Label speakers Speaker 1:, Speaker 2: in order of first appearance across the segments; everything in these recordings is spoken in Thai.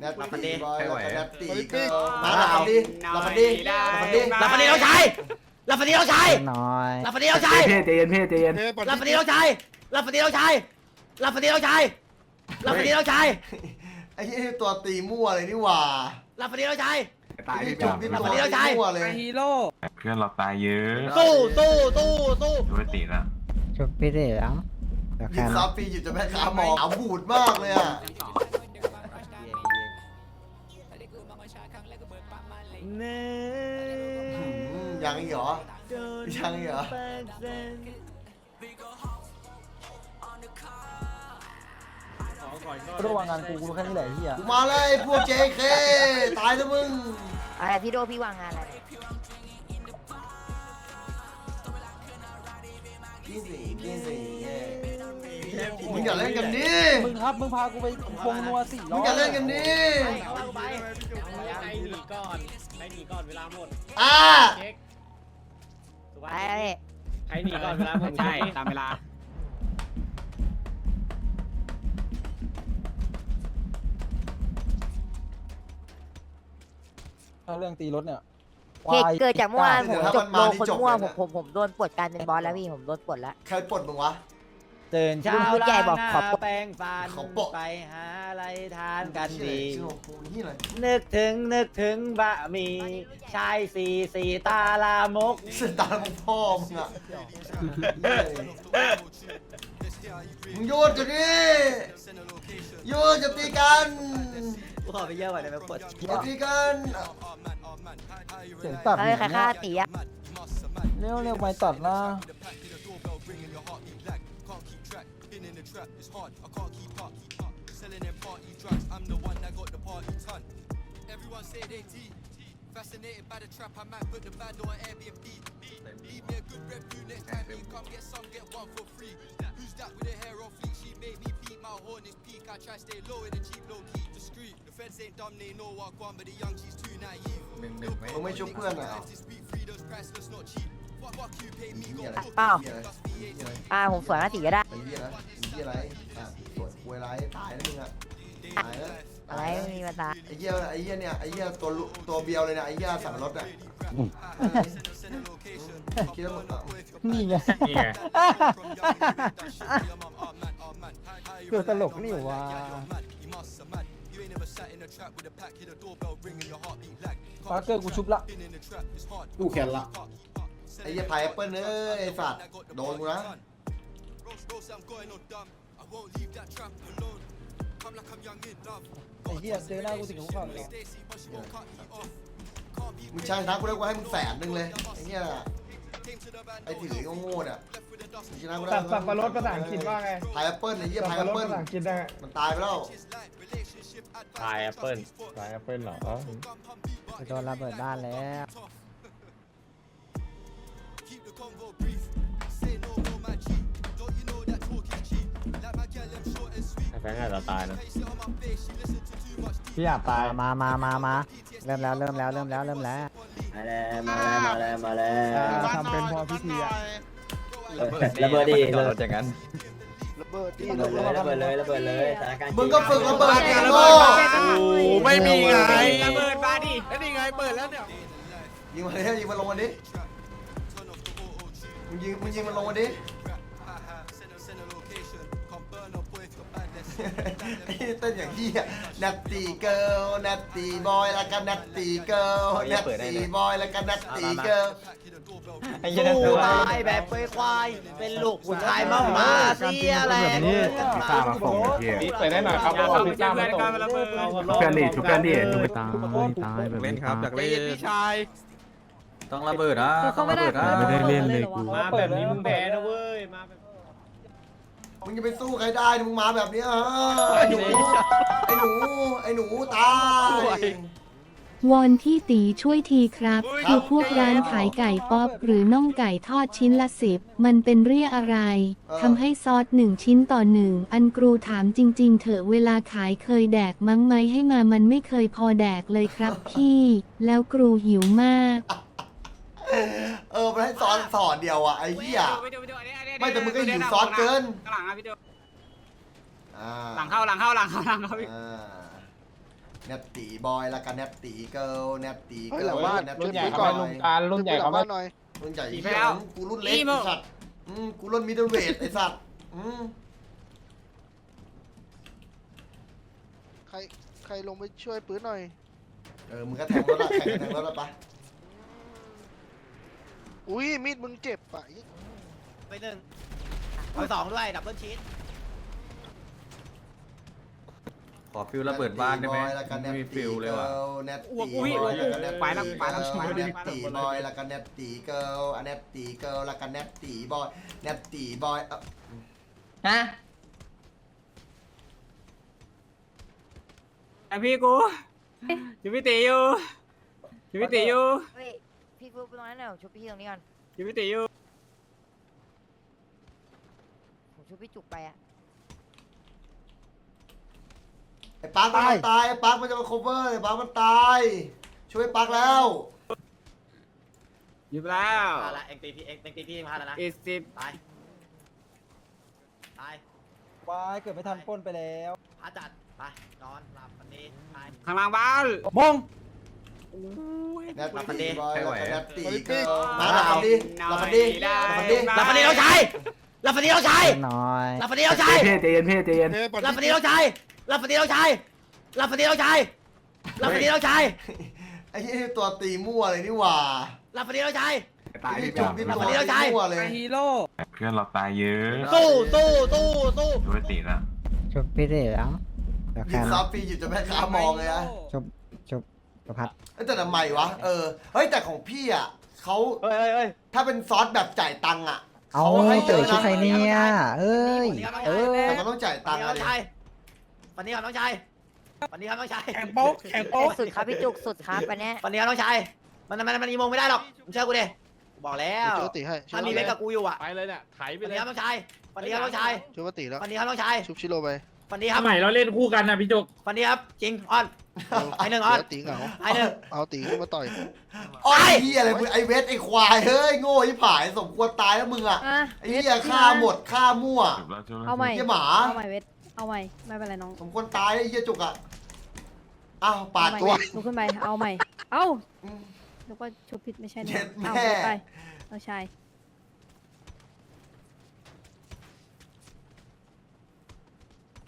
Speaker 1: แนต
Speaker 2: หลับฝันดี
Speaker 1: ตีบอย
Speaker 3: ไม่ไหว
Speaker 1: แล้วก็แนตตีเกิร์ลมาหลับฝันดีหลับฝันดีหลับฝันดี
Speaker 2: หลับฝันดีน้องชายหลับฝันดีน้องชาย
Speaker 4: น้อย
Speaker 2: หลับฝันดีน้องชาย
Speaker 5: เพ่ใจเย็นเพ่ใจเย็น
Speaker 2: หลับฝันดีน้องชายหลับฝันดีน้องชายหลับฝันดีน้องชายหลับฝันดีน้องชาย
Speaker 1: ไอ้ที่ตัวตีมั่วเลยนี่หว่า
Speaker 2: หลับฝันดีน้องชาย
Speaker 5: ตาย
Speaker 1: ไอ้
Speaker 5: ดี
Speaker 1: จุ
Speaker 5: จั
Speaker 1: ก
Speaker 5: ง
Speaker 1: นี่
Speaker 2: หลับ
Speaker 1: ตัว
Speaker 2: ฝันดีน้องชาย
Speaker 1: ตีมั่วเลย
Speaker 4: ฮีโร่
Speaker 3: เพื่อนเราตายเยอะ
Speaker 2: สู้สู้สู้สู้
Speaker 3: ดูไปติแล้ว
Speaker 4: ชุบพี่เดี๋ยวเดี๋ยว
Speaker 1: หยิ
Speaker 4: แค่
Speaker 1: บ
Speaker 4: นั้
Speaker 1: ซานปีหยิบจะแม่ค้ามองเอาบูดมากเลยอะ
Speaker 2: เน่
Speaker 1: อืมยังอีกเหรอ ยังอีกเหรอ
Speaker 4: ระวังงานกูกูแค่นี้แหละพี่อะ
Speaker 1: กูมาเลยพวก JK ตายแล้วมึง
Speaker 6: อะไรพี่โดพี่วางงานอะไร
Speaker 1: กินสิกินสิเย้ มึงอย่าเล่นกันดิ
Speaker 4: มึงครับมึงพากูไปพงนัวสี่
Speaker 1: มึงอย่าเล่นกันดิ
Speaker 2: ไป
Speaker 7: ให้หนีก่อนให้หนีก่อนเวลาหมด
Speaker 1: อ่า
Speaker 7: เช็คถูก
Speaker 6: ไป
Speaker 7: ปะ
Speaker 6: อะไร
Speaker 7: หนีก่อนเวลาหมด
Speaker 2: ใช่ตามเวลา
Speaker 4: ถ้าเรื่องตีรถเนี่ย
Speaker 6: เหตุเกิดจากเมื่อวานผมจบโลคนมั่วผมผมผมโดนปลดการเป็นบอสแล้วพี่ผมโดนปลดแล้ว
Speaker 1: ใครปลดมึงวะ
Speaker 2: ตื่นเช้า
Speaker 6: ลุงผู้ใหญ่บอกขอ
Speaker 2: ล้างหน้าแปรงฟัน
Speaker 1: ขอปะ
Speaker 2: ไปหาอะไรทานกันดี
Speaker 1: ชื่อโอ้โหนี่เลย
Speaker 2: นึกถึงนึกถึงบะหมี่ชายสีสีตาลามก
Speaker 1: เส้นตามึงพ่อมึงอะมึงหยุดจะดิหยุดจะตีกัน
Speaker 2: กูขอไปเยอะกว่าได้ไหมกด
Speaker 1: อย่าตีกัน
Speaker 4: เสียงตัด
Speaker 6: เฮ้ยใครฆ่าตีอะ
Speaker 4: เร็วเร็วไปตัดนะ
Speaker 3: หนึ่งหนึ่งไหม
Speaker 1: มึงไม่ชุบเพื่อนอะ
Speaker 6: เปล่า
Speaker 1: เหี้ยอะไรเหี้ยอะไร
Speaker 6: อ่าผมสวยมาตีก็ได้
Speaker 1: ไอ้เหี้ยอะไรไอ้เหี้ ยอะไรอะปวดป่วยไรตายแล้วมึงอะตายแล้ว
Speaker 6: อะไรไม่มีมาตา
Speaker 1: ไอ้เหี้ยไอ้เหี้ยเนี่ยไอ้เหี้ยตัวลุตัวเบียวเลยนะไอ้เหี้ยสับปะรดอะคิดว่ามึงอะ
Speaker 4: นี่ไง
Speaker 3: นี่ไง
Speaker 4: เกิดตลกนี่วะปาร์เกอร์กูชุบละ
Speaker 5: กูแขนละ
Speaker 1: ไอ้เหี้ยพายแอปเปิ้ลเอ้ยไอ้สัตว์โดนกูนะ
Speaker 4: ไอ้เหี้ยเจอหน้ากูติดคุกเข่าเลย
Speaker 1: มึงช่างทักกูได้กูให้มึงแสนหนึ่งเลยไอ้เหี้ยไอ้ถือโง่ๆเนี่ยมึงชนะกูได้
Speaker 8: สับสับปะรดภาษาอังกฤษว่าไง
Speaker 1: พายแอปเปิ้ลไอ้เหี้ย
Speaker 8: สับ
Speaker 1: พาย
Speaker 8: ปะ
Speaker 1: แอป
Speaker 8: รด
Speaker 1: เปิ้ล
Speaker 8: ภาษาอังกฤษได้ไง
Speaker 1: มันตายไปแล้ว
Speaker 7: พายแอปเปิ้ลพายแอปเปิ้ลเหรอ
Speaker 4: โดนระเบิดบ้านแล้ว
Speaker 7: แฟนอาจจะตายนะ
Speaker 4: พี่อยากตายมา มา มา มา เริ่มแล้ว เริ่มแล้ว เริ่มแล้ว เริ่มแล้ว
Speaker 9: มาแล้วมาแล้วมาแล้วมาแล้ว
Speaker 4: ทำเป็นพอพิธีอะ
Speaker 9: ระเบิดดิ
Speaker 3: จอ
Speaker 9: ระ
Speaker 3: ดร
Speaker 9: เบิ
Speaker 3: ถ
Speaker 9: ด
Speaker 3: อย่างนั้น
Speaker 9: ระเบิดเลยระเบิดเลยระเบิดเลยสถานการณ์
Speaker 1: มึงก็ฝึกระเบิดดิโง่
Speaker 2: ไม่มีไง
Speaker 7: ระเบิดมาดิแล้วนี่ไงเปิดแล้วเนี่ย
Speaker 1: ยิงมันดิยิงมันลงมันดิมึงยิงมึงยิงมันลงมันดิ เต้นอย่างที่นัตตีเกิลนัตตีบอยแล้วกันนัตตีเกิลนัตตีบอยแล้วกันนัตตีเกิล
Speaker 4: ไอ้เหี้ย
Speaker 2: สู้ตายแบบเปควาย เป็นลูกผู้ชายมามาเสียแรง
Speaker 5: ตามมาส่งไอ้เหี้ย
Speaker 8: เปิดได้หน่อยครับเพราะว่าพิซซ่ามันตก
Speaker 5: ชุบเพื่อนดิชุบเพื่อนดิชุบ
Speaker 4: ตายตายแบบ
Speaker 3: เล่นครับอยากเล่น
Speaker 2: พี่ชาย
Speaker 3: ต้องระเบิดนะต้องระเบิดนะ
Speaker 4: ไม่ได้เล่นเลยกู
Speaker 7: มาแบบนี้มึงแพ้นะเว้ย มาแบบ
Speaker 1: มึงจะไปสู้ใครได้มึงมาแบบเนี้ยฮะไอ้หนูไอ้หนูไอ้หนูตาย
Speaker 10: วอนพี่ตีช่วยทีครับ
Speaker 1: ครับ
Speaker 10: คือพวกร้านขายไก่ป๊อปหรือน่องไก่ทอดชิ้นละสิบมันเป็นเรียอะไรทำให้ซอสหนึ่งชิ้นต่อหนึ่งอันกรูถามจริง ๆ เถอะเวลาขายเคยแดกมั้งไหมให้มามันไม่เคยพอแดกเลยครับ พี่ แล้วกรูหิวมาก
Speaker 1: เออมันให้สอนสอนเดียวอะไอ้เหี้ยไม่แต่มึงก็หิวซอสเกิน
Speaker 7: หลังอะพี่เดียว
Speaker 1: อ่า
Speaker 7: หลังเข้าหลังเข้าหลังเข้าหลังเข้าพี่
Speaker 1: อ่าเนตตีบอยแล้วก็เนตตีเกิร์ลเนตตีเกิร์ล
Speaker 8: หลังบ้าน
Speaker 1: เนต
Speaker 8: รุ่
Speaker 1: ตี
Speaker 8: นใหญ่
Speaker 1: บ
Speaker 8: เขา
Speaker 1: อ
Speaker 8: ไม่ลุง
Speaker 1: ย
Speaker 8: การรุ่นใหญ่เขาไม่
Speaker 1: รุ่นใหญ่
Speaker 7: ตี
Speaker 1: เหี้
Speaker 7: ไป
Speaker 1: ย
Speaker 7: แล้ว
Speaker 1: กูรุ่นเล็ก
Speaker 7: อีโม่
Speaker 1: ไอ้สัตว์อืมกูรุ่นมิดเดิลเวทไอ้สัตว์อืม
Speaker 11: ใคร ใครลงไปช่วยปืนหน่อย
Speaker 1: เออมึงก็แทงรถละแข่งกันแทงรถละปะ
Speaker 11: อุ้ยมีดมึงเจ็บอะ
Speaker 2: ไปหนึ่งเอาสองด้วยดับเบิลชีส
Speaker 3: ขอฟิลระเบิดบ้านได้ไหม
Speaker 1: บอยแล้วก็เน
Speaker 3: ไม่
Speaker 1: ต
Speaker 3: มี
Speaker 1: ตี
Speaker 3: ฟิลเลยว่ะ
Speaker 1: เกิร์ลเนต
Speaker 7: อ้ว
Speaker 1: ตี
Speaker 7: กอุ้ย
Speaker 1: บอยแล้วก็เนต
Speaker 7: ไปแล้วไปแล้ว
Speaker 1: เกิร์
Speaker 7: ไปแล้ว
Speaker 1: เนตตีบอยแล้วก็เนตตีเกิร์ลอันเนตตีเกิร์ลแล้วก็เนตตีบอยเนตตีบอยเอ้า
Speaker 9: ฮะ
Speaker 7: ไอพี่กูอยู่พี่ตีอยู่อยู่พี่ตีอยู่
Speaker 6: เฮ้ยพี่ฟุ๊กไปตรงนั้นหน่อยผมชุบพี่ตรงนี้ก่อน
Speaker 7: อยู่พี่ตีอยู่
Speaker 6: ผม ชุบพี่จุกไปอะ
Speaker 1: ไอ้ปักมันจะตายไอ้ปักมันจะมา cover ไอ้ปักมันตาย ช่วยปักแล้ว
Speaker 7: อยู่แล้ว
Speaker 2: พาละเอ็งตีพี่เอ็งเอ็งตีพี่พาแล้วนะ
Speaker 7: อีสิบ
Speaker 2: ตายตาย
Speaker 4: วายเกิดไม่ทันปล้นไปแล้ว
Speaker 2: พาจัดไปนอนหลับวันนี้ตาย
Speaker 7: ข้างล่างบ้าน
Speaker 4: มง
Speaker 1: เนต
Speaker 2: หลับฝันดี
Speaker 1: ตีบอย
Speaker 3: ใคร
Speaker 1: แล้ว
Speaker 3: ไหว
Speaker 1: ก็เน
Speaker 3: อะ
Speaker 1: ตตีเกิร์ลมาหลับฝันดีหลับฝันดีหลับฝันดี
Speaker 2: หลับฝันดีน้องชาย หลับฝันดีน้องชาย
Speaker 4: น้อย
Speaker 2: หลับฝันดีน้องชาย
Speaker 5: เพ่ใจเย็นเพ่ใจเย็น
Speaker 2: หลับฝันดีน้องชายหลับฝันดีน้องชายหลับฝันดีน้องชายหลับฝันดีน้องชาย
Speaker 1: ไอ้ที่ตัวตีมั่วเลยนี่หว่า
Speaker 2: หลับฝันดีน้องชาย
Speaker 5: ตาย
Speaker 1: ไอ้
Speaker 5: ที่
Speaker 1: จุ
Speaker 5: จุ
Speaker 1: ก
Speaker 5: ก
Speaker 1: นี่
Speaker 2: หลั
Speaker 1: ตั
Speaker 2: บ
Speaker 1: ว
Speaker 2: ฝันดีน้องชาย
Speaker 1: ตีมั่วเลย
Speaker 8: ฮีโร่
Speaker 5: เพื่อนเราตายเยอะ
Speaker 2: สู้สู้สู้สู้
Speaker 5: ดูติแล้ว
Speaker 4: ชุบพี่เด๋แล้วเดี๋ยว
Speaker 1: หยิ
Speaker 4: แค่
Speaker 1: บ
Speaker 4: นั้
Speaker 1: ซั
Speaker 4: น
Speaker 1: บปีหยิบจะแม่ค้ามองเลยนะ
Speaker 4: ชุบชุบประพัด
Speaker 1: เอ้ยแต่ทำไมวะเออเฮ้ยแต่ของพี่อะเขา
Speaker 2: เฮ้ยเฮ้ยเฮ้ย
Speaker 1: ถ้าเป็นซอสแบบจ่ายตังค์อะ
Speaker 4: เอา
Speaker 1: เขาให้เย
Speaker 4: เต๋อ
Speaker 1: อะ
Speaker 4: ชุบ
Speaker 1: นะ
Speaker 4: ใครเนี่ย เอ้ย เออ
Speaker 1: แต่มันต้องจ่าย
Speaker 2: ฝั
Speaker 1: ตั
Speaker 2: น
Speaker 1: ง
Speaker 2: ดี
Speaker 1: ค์
Speaker 2: น้
Speaker 1: อะ
Speaker 2: อง
Speaker 1: ดิ
Speaker 2: ชายฝันดีครับน้องชายฝันดีครับน้องชาย
Speaker 8: แข่งโป๊กแข่งโป๊ก
Speaker 6: สุดครับพี่จุกสุดครับอันเนี้ย
Speaker 2: ฝันดีครับน้องชายมันมันมันอีโมงไม่ได้หรอกมึงเชื่อกูดิกูบอกแล้ว
Speaker 11: ช่วยตีให้
Speaker 2: ถ้ามีเล็กกับกูอยู่อะ
Speaker 8: ไปเลยเนี่ยไถไป
Speaker 2: ฝัน
Speaker 8: เล
Speaker 2: ดี
Speaker 8: ย
Speaker 2: ครับน้องชายฝันดีครับน้องชาย
Speaker 11: ช่วยตีแล้ว
Speaker 2: ฝันดีครับน้องชาย
Speaker 11: ชุบชิโร่ไป
Speaker 2: ฝันดีครับ
Speaker 8: สมัยเราเล่นคู่กันนะพี่จุก
Speaker 2: ฝันดีครับจริงออน ไอหนึ่งออน
Speaker 11: เดี๋ยวตีเหงา
Speaker 2: ไอหนึ่ง
Speaker 11: เอาตีขึ้นมาต่อย
Speaker 1: อ๋อไอ้เหี้ยอะไรมึงไอ้เวทไอ้ควายเฮ้ยโง่ยี่ผายสมควรตายแล้วมึงอะ
Speaker 12: อะ
Speaker 1: ไอ้เหี้ยฆ่าหมดฆ่ามั่ว
Speaker 12: เอาใหม่
Speaker 1: เหี้ยหมา
Speaker 12: เอาใหม่เวทเอาใหม่ไม่เป็นไรน้อง
Speaker 1: สมควรตายไอ้เหี้ยจุกอะอ้าวปาด
Speaker 12: เอา
Speaker 1: ตัว
Speaker 12: ใหม่ลุกขึ้นไปเอาใหม่ เอ้า
Speaker 1: อืม
Speaker 12: นึกว่าชุบผิดไม่ใช่
Speaker 1: เย็
Speaker 12: เนี่ย
Speaker 1: ด
Speaker 12: เอา
Speaker 1: แม่
Speaker 12: เวทไปเอาชาย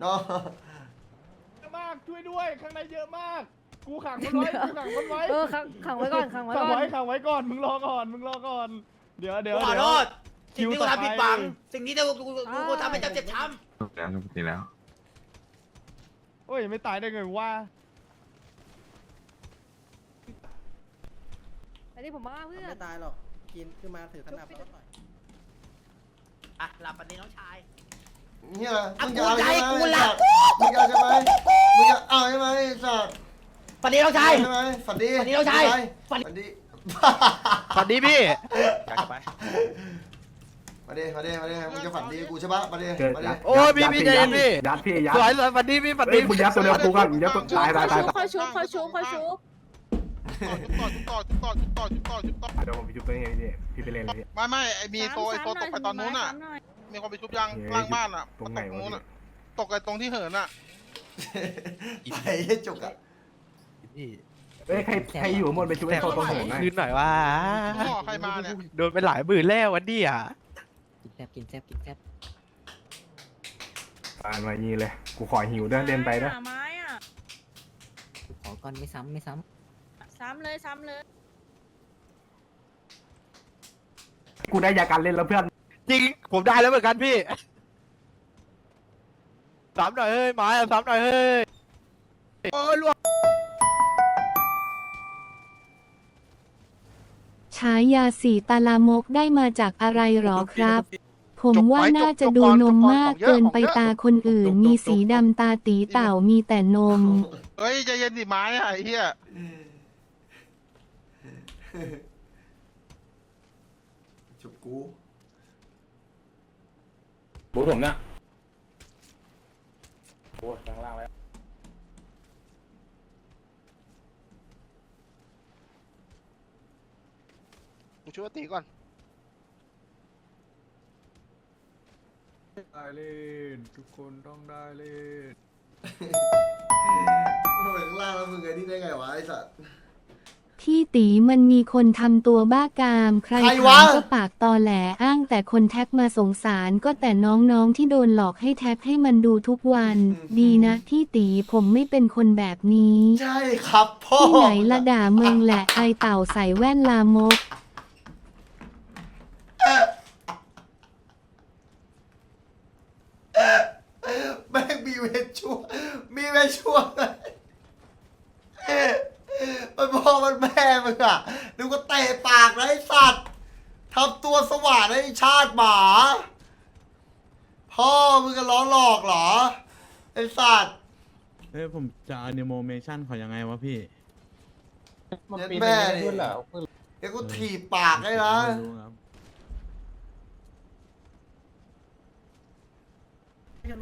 Speaker 1: เนาะ
Speaker 8: เยอะมากช่วยด้วยข้างในเยอะมาก กูขังมันไว้กูขังมันไว้
Speaker 12: เออขังขังไว้ก่อนขังไว้
Speaker 8: ขัง
Speaker 12: ก่อน
Speaker 8: ไว้ขังไว้ก่อนมึงรอก่อนมึงรอก่อน เดี๋ยวเดี๋ยว
Speaker 2: กูขอ
Speaker 8: เดี๋
Speaker 2: โท
Speaker 8: ยว
Speaker 2: ษสิ่งที่กูทำผิดหวัง สิ่งที่กูกูกูกูทำให้เจ็บเจ็บช้ำ
Speaker 5: แล้วปกติแล้ว
Speaker 8: โอ้ยไม่ตายได้ไงวะ
Speaker 12: อันนี้ผมมาเพื่อน
Speaker 9: ไม่ตายหรอก กินขึ้นมาถือขนาดแล้วก็ต่อย
Speaker 2: อะหลับฝันดีน้องชาย
Speaker 1: เนี่ยมึงจะ
Speaker 2: อะ
Speaker 1: เอาใช่ไหม
Speaker 2: กูจะให้
Speaker 1: มึงจะเอาใช่ไหมมึงจะเอาใช่ไหมไอ้สัตว์
Speaker 2: ฝันดีน้องชาย
Speaker 1: ใช่ไหมฝันดี
Speaker 2: ฝันดีน้องชายฝั
Speaker 1: ฝั
Speaker 2: น
Speaker 1: นดี
Speaker 11: ฝันดีพี่
Speaker 1: มาดิมาดิมาดิมึงจะฝันดีกูใช่ปะมาดิ
Speaker 5: เกิด
Speaker 1: มาดิ
Speaker 5: โอ้พี่พี่ใจเย็นพี่ยัดพี่ยัด
Speaker 11: สวยสวยฝันดีพี่ฝัน
Speaker 5: เฮ้
Speaker 11: ดี
Speaker 5: ยมึงยัดตัวเดียวกูก็มึงยัดตัวตายตายตาย
Speaker 12: คอยชุบคอยชุบคอยชุบ
Speaker 11: ต่อต่อต่อต่อต่อต่อ
Speaker 5: เดี๋ยวผมไปจุบตัวเองพี่พี่ไปเล่นเลยพี่
Speaker 11: ไม่ไม่ไอมีโซไอโซตกไปตอนนู้นอะ มีคนไปชุบยังล่างบ้านอะ
Speaker 5: ตรงไหน
Speaker 11: ตก
Speaker 5: วะ
Speaker 11: นู้น
Speaker 5: พี่
Speaker 11: อะ ตกไอตรงที่เหินอะ
Speaker 1: ไปให้จุกอะ
Speaker 5: เฮ้ยใครใครอยู่ข้างบนไปจุบไอ้โซตรงหัวไง
Speaker 11: คืนหน่อยว่า
Speaker 9: พ่อใครมาเนี่ย
Speaker 11: โดนไปหลายหมื่นแล้ววันนี้อะ
Speaker 9: กินแซบกินแซบกินแซบ
Speaker 5: ตายมายีเลย กูขอหิวเดินเล่นไปนะ
Speaker 12: ไม้อะ
Speaker 9: ขอก่อนไม่ซ้ำไม่ซ้
Speaker 12: ซ้ำเลยซ้ำเลย
Speaker 5: กูได้ยาการเล่นแล้วเพื่อน
Speaker 11: จริงผมได้แล้วเหมือนกันพี่สามหน่อยเฮ้ยไม้สามหน่อยเฮ้ยโอ้ยล่วง
Speaker 10: ฉายาสีตาลามกได้มาจากอะไรหรอครับ ผมว่าน่าจะดูนมมากเกินไปตาคนอื่น มีสีดำตาตีเต่ามีแต่นม
Speaker 11: เฮ้ยใจเย็นดิไม้อะไอ้เหี้ย
Speaker 1: จุกกู
Speaker 5: บูผมนะ
Speaker 8: โอ้ยข้างล่างแล้ว
Speaker 11: กูช่วยตีก่อน
Speaker 3: ได้เล่น ทุกคนต้องได้เล่น
Speaker 1: เหมือนล่างแล้วมึงได้ไงวะไอ้สัส
Speaker 10: ที่ตีมันมีคนทำตัวบ้ากาม ใคร
Speaker 1: ใคร
Speaker 10: ถาม
Speaker 1: วะ
Speaker 10: ก็ปากตอแหลอ้างแต่คนแท็กมาสงสารก็แต่น้องๆที่โดนหลอกให้แท็กให้มันดูทุกวัน ดีนะที่ตีผมไม่เป็นคนแบบนี้
Speaker 1: ใช่ครับพ่อ
Speaker 10: ที่ไหนละด่าเมืองแหละไอเต่าใส่แว่นลามก
Speaker 1: แม่งมีเวทชั่วมีเวทชั่วเลยมันพ่อมันแม่มึงอะนึกว่าเตะปากนะไอ้สัตว์ทำ ตัวสว่านไอ้ชาติหมา พ่อมึงก็ล้อหลอกเหรอ ไอ้สัตว์
Speaker 8: เฮ้ยผมจะอนิโมเมชันเขายังไงวะพี่
Speaker 1: เย็ดแม่ดิเดี๋ยวกูถีบปากให้นะ
Speaker 8: ไม่รู้ครับ